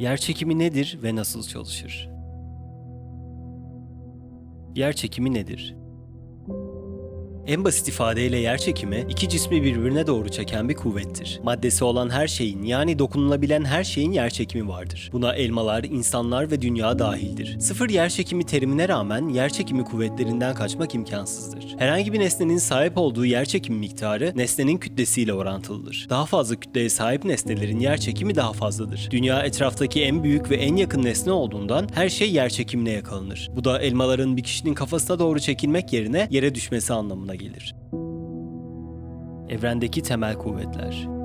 Yerçekimi nedir ve nasıl çalışır? Yerçekimi nedir? En basit ifadeyle yerçekimi iki cismi birbirine doğru çeken bir kuvvettir. Maddesi olan her şeyin yani dokunulabilen her şeyin yerçekimi vardır. Buna elmalar, insanlar ve dünya dahildir. Sıfır yerçekimi terimine rağmen yerçekimi kuvvetlerinden kaçmak imkansızdır. Herhangi bir nesnenin sahip olduğu yerçekimi miktarı nesnenin kütlesiyle orantılıdır. Daha fazla kütleye sahip nesnelerin yerçekimi daha fazladır. Dünya etraftaki en büyük ve en yakın nesne olduğundan her şey yerçekimine yakalanır. Bu da elmaların bir kişinin kafasına doğru çekilmek yerine yere düşmesi anlamına gelir. Evrendeki temel kuvvetler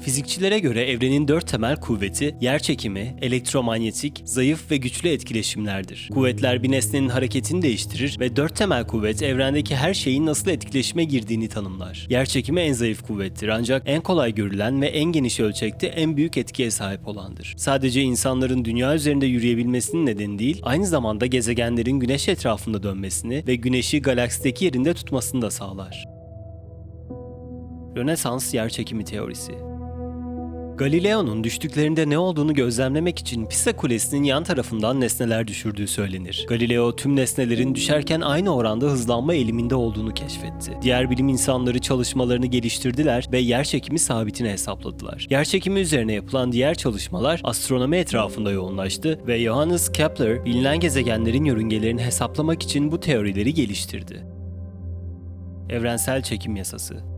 Fizikçilere göre evrenin dört temel kuvveti yer çekimi, elektromanyetik, zayıf ve güçlü etkileşimlerdir. Kuvvetler bir nesnenin hareketini değiştirir ve dört temel kuvvet evrendeki her şeyin nasıl etkileşime girdiğini tanımlar. Yer çekimi en zayıf kuvvettir ancak en kolay görülen ve en geniş ölçekte en büyük etkiye sahip olandır. Sadece insanların dünya üzerinde yürüyebilmesinin nedeni değil, aynı zamanda gezegenlerin güneş etrafında dönmesini ve güneşi galaksideki yerinde tutmasını da sağlar. Rönesans yerçekimi teorisi Galileo'nun düştüklerinde ne olduğunu gözlemlemek için Pisa Kulesi'nin yan tarafından nesneler düşürdüğü söylenir. Galileo tüm nesnelerin düşerken aynı oranda hızlanma eğiliminde olduğunu keşfetti. Diğer bilim insanları çalışmalarını geliştirdiler ve yerçekimi sabitini hesapladılar. Yerçekimi üzerine yapılan diğer çalışmalar astronomi etrafında yoğunlaştı ve Johannes Kepler bilinen gezegenlerin yörüngelerini hesaplamak için bu teorileri geliştirdi. Evrensel çekim yasası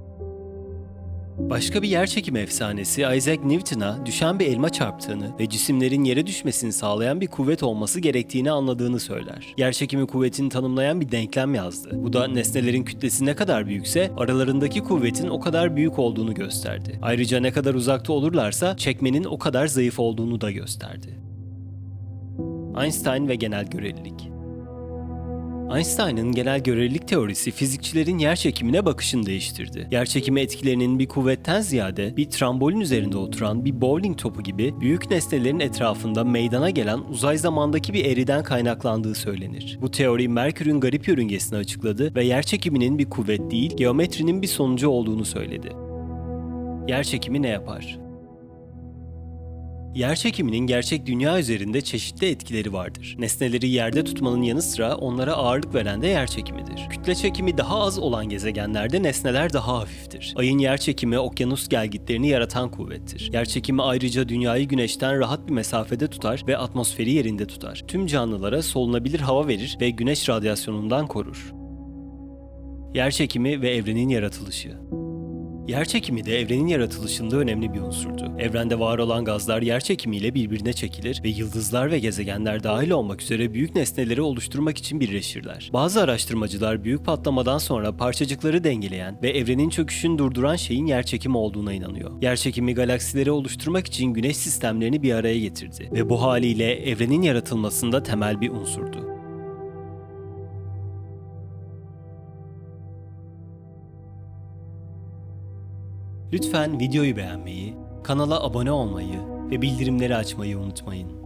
Başka bir yerçekim efsanesi Isaac Newton'a düşen bir elma çarptığını ve cisimlerin yere düşmesini sağlayan bir kuvvet olması gerektiğini anladığını söyler. Yerçekimi kuvvetini tanımlayan bir denklem yazdı. Bu da nesnelerin kütlesi ne kadar büyükse aralarındaki kuvvetin o kadar büyük olduğunu gösterdi. Ayrıca ne kadar uzakta olurlarsa çekmenin o kadar zayıf olduğunu da gösterdi. Einstein ve genel görelilik Einstein'ın genel görelilik teorisi fizikçilerin yerçekimine bakışını değiştirdi. Yerçekimi etkilerinin bir kuvvetten ziyade bir trambolin üzerinde oturan bir bowling topu gibi büyük nesnelerin etrafında meydana gelen uzay zamandaki bir eriden kaynaklandığı söylenir. Bu teori Merkür'ün garip yörüngesini açıkladı ve yerçekiminin bir kuvvet değil, geometrinin bir sonucu olduğunu söyledi. Yerçekimi ne yapar? Yerçekiminin gerçek dünya üzerinde çeşitli etkileri vardır. Nesneleri yerde tutmanın yanı sıra onlara ağırlık veren de yerçekimidir. Kütle çekimi daha az olan gezegenlerde nesneler daha hafiftir. Ayın yerçekimi okyanus gelgitlerini yaratan kuvvettir. Yerçekimi ayrıca dünyayı güneşten rahat bir mesafede tutar ve atmosferi yerinde tutar. Tüm canlılara solunabilir hava verir ve güneş radyasyonundan korur. Yerçekimi ve evrenin yaratılışı Yerçekimi de evrenin yaratılışında önemli bir unsurdu. Evrende var olan gazlar yerçekimiyle birbirine çekilir ve yıldızlar ve gezegenler dahil olmak üzere büyük nesneleri oluşturmak için birleşirler. Bazı araştırmacılar büyük patlamadan sonra parçacıkları dengeleyen ve evrenin çöküşünü durduran şeyin yerçekimi olduğuna inanıyor. Yerçekimi galaksileri oluşturmak için güneş sistemlerini bir araya getirdi ve bu haliyle evrenin yaratılmasında temel bir unsurdu. Lütfen videoyu beğenmeyi, kanala abone olmayı ve bildirimleri açmayı unutmayın.